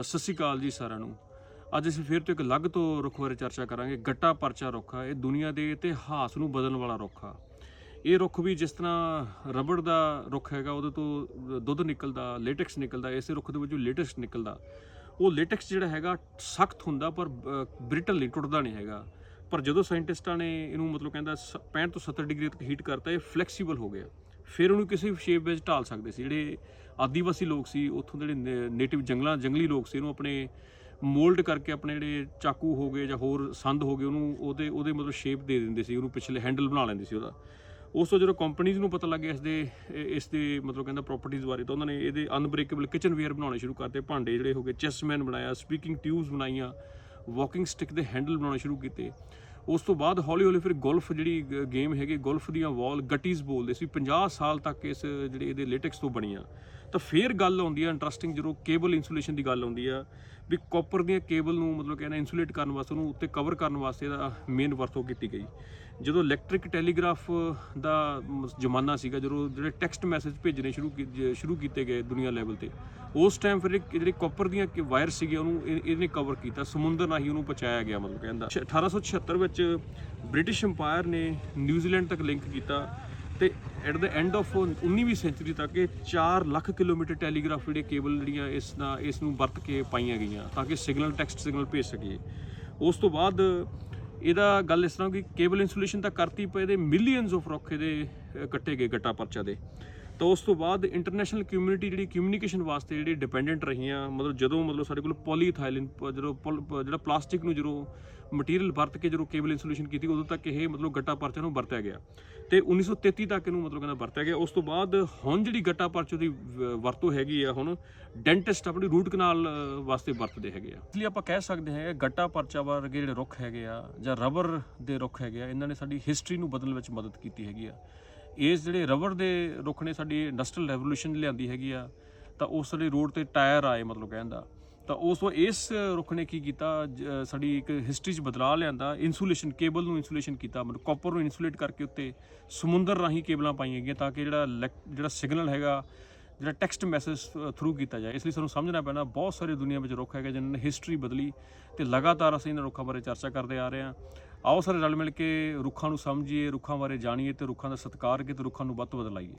ਸਤਿ ਸ਼੍ਰੀ ਅਕਾਲ ਜੀ ਸਾਰਿਆਂ ਨੂੰ। ਅੱਜ ਅਸੀਂ ਫਿਰ ਤੋਂ ਇੱਕ ਅਲੱਗ ਤੋਂ ਰੁੱਖ ਬਾਰੇ ਚਰਚਾ ਕਰਾਂਗੇ, ਗੱਟਾ ਪਰਚਾ ਰੁੱਖ ਆ। ਇਹ ਦੁਨੀਆ ਦੇ ਇਤਿਹਾਸ ਨੂੰ ਬਦਲਣ ਵਾਲਾ ਰੁੱਖ ਆ। ਇਹ ਰੁੱਖ ਵੀ ਜਿਸ ਤਰ੍ਹਾਂ ਰਬੜ ਦਾ ਰੁੱਖ ਹੈਗਾ, ਉਹਦੇ ਤੋਂ ਦੁੱਧ ਨਿਕਲਦਾ ਲੇਟੈਕਸ ਨਿਕਲਦਾ, ਇਸੇ ਰੁੱਖ ਦੇ ਵਿੱਚੋਂ ਲੇਟੈਕਸ ਨਿਕਲਦਾ। ਉਹ ਲੇਟੈਕਸ ਜਿਹੜਾ ਹੈਗਾ, ਸਖਤ ਹੁੰਦਾ ਪਰ ਬ੍ਰਿਟਲ ਨਹੀਂ, ਟੁੱਟਦਾ ਨਹੀਂ ਹੈਗਾ। ਪਰ ਜਦੋਂ ਸਾਇੰਟਿਸਟਾਂ ਨੇ ਇਹਨੂੰ ਮਤਲਬ ਕਹਿੰਦਾ ਸ- 65 ਤੋਂ 70 ਡਿਗਰੀ ਤੱਕ ਹੀਟ ਕਰਤਾ, ਇਹ ਫਲੈਕਸੀਬਲ ਹੋ ਗਿਆ। ਫਿਰ ਉਹਨੂੰ ਕਿਸੇ ਵੀ ਸ਼ੇਪ ਵਿੱਚ ਢਾਲ ਸਕਦੇ ਸੀ। ਜਿਹੜੇ ਆਦੀਵਾਸੀ ਲੋਕ ਸੀ, ਉੱਥੋਂ ਦੇ ਜਿਹੜੇ ਨੇਟਿਵ ਜੰਗਲਾਂ, ਜੰਗਲੀ ਲੋਕ ਸੀ ਇਹਨੂੰ ਆਪਣੇ ਮੋਲਡ ਕਰਕੇ ਆਪਣੇ ਜਿਹੜੇ ਚਾਕੂ ਹੋ ਗਏ ਜਾਂ ਹੋਰ ਸੰਦ ਹੋ ਗਏ, ਉਹਨੂੰ ਉਹਦੇ ਉਹਦੇ ਮਤਲਬ ਸ਼ੇਪ ਦੇ ਦਿੰਦੇ ਸੀ, ਉਹਨੂੰ ਪਿਛਲੇ ਹੈਂਡਲ ਬਣਾ ਲੈਂਦੇ ਸੀ ਉਹਦਾ। ਉਸ ਤੋਂ ਜਦੋਂ ਕੰਪਨੀਆਂ ਨੂੰ ਪਤਾ ਲੱਗਿਆ ਇਸ ਦੇ ਇਸ ਦੇ ਮਤਲਬ ਕਹਿੰਦਾ ਪ੍ਰਾਪਰਟੀਆਂ ਬਾਰੇ, ਤਾਂ ਉਹਨਾਂ ਨੇ ਇਹਦੇ ਅਨਬ੍ਰੇਕੇਬਲ ਕਿਚਨ ਵੇਅਰ ਬਣਾਉਣੇ ਸ਼ੁਰੂ ਕਰਤੇ, ਭਾਂਡੇ ਜਿਹੜੇ ਹੋ ਗਏ ਚੈਸਮੈਨ ਬਣਾਇਆ ਸਪੀਕਿੰਗ ਟਿਊਬਸ ਬਣਾਈਆਂ ਵਾਕਿੰਗ ਸਟਿਕ ਦੇ ਹੈਂਡਲ ਬਣਾਉਣੇ ਸ਼ੁਰੂ ਕੀਤੇ। ਉਸ ਤੋਂ ਬਾਅਦ ਹੌਲੀ ਹੌਲੀ ਫਿਰ ਗੋਲਫ ਜਿਹੜੀ ਗੇਮ ਹੈਗੀ, ਗੋਲਫ ਦੀਆਂ ਵਾਲ ਗਟੀਜ਼ ਬੋਲਦੇ ਸੀ। 50 ਸਾਲ ਤੱਕ ਇਸ ਜਿਹੜੇ ਇਹਦੇ ਲੇਟੈਕਸ ਤੋਂ ਬਣੀਆਂ। ਤਾਂ ਫੇਰ ਗੱਲ ਆਉਂਦੀ ਆ ਇੰਟਰਸਟਿੰਗ ਜਦੋਂ ਕੇਬਲ ਇਨਸੂਲੇਸ਼ਨ ਦੀ ਗੱਲ ਆਉਂਦੀ ਆ, ਵੀ ਕਾਪਰ ਦੀਆਂ ਕੇਬਲ ਨੂੰ ਮਤਲਬ ਕਹਿੰਦਾ ਇਨਸੂਲੇਟ ਕਰਨ ਵਾਸਤੇ, ਉਹਨੂੰ ਉੱਤੇ ਕਵਰ ਕਰਨ ਵਾਸਤੇ ਇਹਦਾ ਮੇਨ ਵਰਤੋਂ ਕੀਤੀ ਗਈ। ਜਦੋਂ ਇਲੈਕਟ੍ਰਿਕ ਟੈਲੀਗ੍ਰਾਫ ਦਾ ਜ਼ਮਾਨਾ ਸੀਗਾ, ਜਦੋਂ ਜਿਹੜੇ ਟੈਕਸਟ ਮੈਸੇਜ ਭੇਜਣੇ ਸ਼ੁਰੂ ਕੀ- ਜ- ਸ਼ੁਰੂ ਕੀਤੇ ਗਏ ਦੁਨੀਆ ਲੈਵਲ ਤੇ, ਉਸ ਟਾਈਮ ਫਿਰ ਇੱਕ ਜਿਹੜੇ ਕਾਪਰ ਦੀਆਂ ਵਾਇਰ ਸੀਗੇ ਉਹਨੂੰ ਇਹ- ਇਹਨੇ ਕਵਰ ਕੀਤਾ। ਸਮੁੰਦਰ ਨਾਲ ਹੀ ਉਹਨੂੰ ਪਹੁੰਚਾਇਆ ਗਿਆ ਮਤਲਬ ਕਹਿੰਦਾ। 1876 ਵਿੱਚ ਬ੍ਰਿਟਿਸ਼ ਅੰਪਾਇਰ ਨੇ ਨਿਊਜ਼ੀਲੈਂਡ ਤੱਕ ਲਿੰਕ ਕੀਤਾ ਤੇ ਐਟ ਦ ਐਂਡ ਆਫ 19ਵੀਂ ਸੈਂਚੁਰੀ ਤੱਕ ਇਹ 4 ਲੱਖ ਕਿਲੋਮੀਟਰ ਟੈਲੀਗ੍ਰਾਫ ਜਿਹੜੇ ਕੇਬਲ ਜਿਹੜੀਆਂ ਇਸ ਦਾ, ਇਸ ਨੂੰ ਵਰਤ ਕੇ ਪਾਈਆਂ ਗਈਆਂ ਤਾਂ ਕਿ ਸਿਗਨਲ, ਟੈਕਸਟ ਸਿਗਨਲ ਭੇਜ ਸਕੀਏ। ਉਸ ਤੋਂ ਬਾਅਦ ਇਹਦਾ ਗੱਲ ਇਸ ਤਰ੍ਹਾਂ ਕਿ ਕੇਬਲ ਇਨਸੂਲੇਸ਼ਨ ਤਾਂ ਕਰਤੀ ਪਏ ਦੇ ਮਿਲੀਅਨਸ ਆਫ ਰੁੱਖ ਦੇ ਕੱਟੇ ਗਏ, ਗੱਟਾ ਪਰਚਾ ਦੇ। ਤਾਂ ਉਸ ਤੋਂ ਬਾਅਦ ਇੰਟਰਨੈਸ਼ਨਲ ਕਮਿਊਨਿਟੀ ਜਿਹੜੀ ਕਮਿਊਨੀਕੇਸ਼ਨ ਵਾਸਤੇ ਜਿਹੜੀ ਡਿਪੈਂਡੈਂਟ ਰਹੀਆਂ, ਮਤਲਬ ਜਦੋਂ ਮਤਲਬ ਸਾਡੇ ਕੋਲ ਪੋਲੀਥਾਈਲਿਨ ਪ- ਜਦੋਂ ਪੋਲ- ਪ- ਜਿਹੜਾ ਪਲਾਸਟਿਕ ਨੂੰ ਜਦੋਂ ਮਟੀਰੀਅਲ ਵਰਤ ਕੇ ਜਦੋਂ ਕੇਬਲ ਇਨਸੂਲੇਸ਼ਨ ਕੀਤੀ, ਉਦੋਂ ਤੱਕ ਇਹ ਮਤਲਬ ਗੱਟਾ ਪਰਚਾ ਨੂੰ ਵਰਤਿਆ ਗਿਆ। ਤੇ 1933 ਤੱਕ ਇਹਨੂੰ ਮਤਲਬ ਕਹਿੰਦਾ ਵਰਤਿਆ ਗਿਆ। ਉਸ ਤੋਂ ਬਾਅਦ ਹੁਣ ਜਿਹੜੀ ਗੱਟਾ ਪਰਚੇ ਦੀ ਵ- ਵਰਤੋਂ ਹੈਗੀ ਆ ਹੁਣ ਡੈਂਟਿਸਟ ਆਪਣੀ ਰੂਟ ਕਨਾਲ ਵਾਸਤੇ ਵਰਤਦੇ ਹੈਗੇ ਆ। ਇਸ ਲਈ ਆਪਾਂ ਕਹਿ ਸਕਦੇ ਹਾਂ ਗੱਟਾ ਪਰਚਾ ਵਰਗੇ ਜਿਹੜੇ ਰੁੱਖ ਹੈਗੇ ਆ ਜਾਂ ਰਬਰ ਦੇ ਰੁੱਖ ਹੈਗੇ ਆ, ਇਹਨਾਂ ਨੇ ਸਾਡੀ ਹਿਸਟਰੀ ਨੂੰ ਬਦਲਣ ਵਿੱਚ ਮਦਦ ਕੀਤੀ ਹੈਗੀ ਆ। ਇਸ ਜਿਹੜੇ ਰਬਰ ਦੇ ਰੁੱਖ ਨੇ, ਸਾਡੀ ਇੰਡਸਟਰੀਅਲ ਰੈਵੋਲੂਸ਼ਨ ਲਿਆਂਦੀ ਹੈਗੀ ਆ, ਤਾਂ ਉਸ ਦੇ ਰੋਡ ਤੇ ਟਾਇਰ ਆਏ ਮਤਲਬ ਕਹਿੰਦਾ ਤਾਂ ਉਸ ਤੋਂ ਇਸ ਰੁੱਖ ਨੇ ਕੀ ਕੀਤਾ, ਜ- ਸਾਡੀ ਇੱਕ ਹਿਸਟਰੀ 'ਚ ਬਦਲਾਅ ਲਿਆਂਦਾ ਇਨਸੂਲੇਸ਼ਨ ਕੇਬਲ ਨੂੰ ਇਨਸੂਲੇਸ਼ਨ ਕੀਤਾ, ਮਤਲਬ ਕਾਪਰ ਨੂੰ ਇਨਸੂਲੇਟ ਕਰਕੇ ਉੱਤੇ ਸਮੁੰਦਰ ਰਾਹੀਂ ਕੇਬਲਾਂ ਪਾਈਆਂ ਗਈਆਂ ਤਾਂ ਕਿ ਜਿਹੜਾ elect- ਜਿਹੜਾ ਸਿਗਨਲ ਹੈਗਾ, ਜਿਹੜਾ ਟੈਕਸਟ ਮੈਸੇਜ ਥਰੂ ਕੀਤਾ ਜਾਏ। ਇਸ ਲਈ ਸਾਨੂੰ ਸਮਝਣਾ ਪੈਣਾ, ਬਹੁਤ ਸਾਰੇ ਦੁਨੀਆ ਵਿੱਚ ਰੁੱਖ ਹੈਗੇ ਜਿਨ੍ਹਾਂ ਨੇ ਹਿਸਟਰੀ ਬਦਲੀ ਤੇ ਲਗਾਤਾਰ ਅਸੀਂ ਇਹਨਾਂ ਰੁੱਖਾਂ ਬਾਰੇ ਚਰਚਾ ਕਰਦੇ ਆ ਰਹੇ ਹਾਂ। ਆਓ ਸਾਰੇ ਰਲ ਮਿਲ ਕੇ ਰੁੱਖਾਂ ਨੂੰ ਸਮਝੀਏ, ਰੁੱਖਾਂ ਬਾਰੇ ਜਾਣੀਏ ਤੇ ਰੁੱਖਾਂ ਦਾ ਸਤਿਕਾਰ ਕਰਕੇ ਤੇ ਰੁੱਖਾਂ ਨੂੰ ਵੱਧ ਤੋਂ ਵੱਧ ਲਾਈਏ।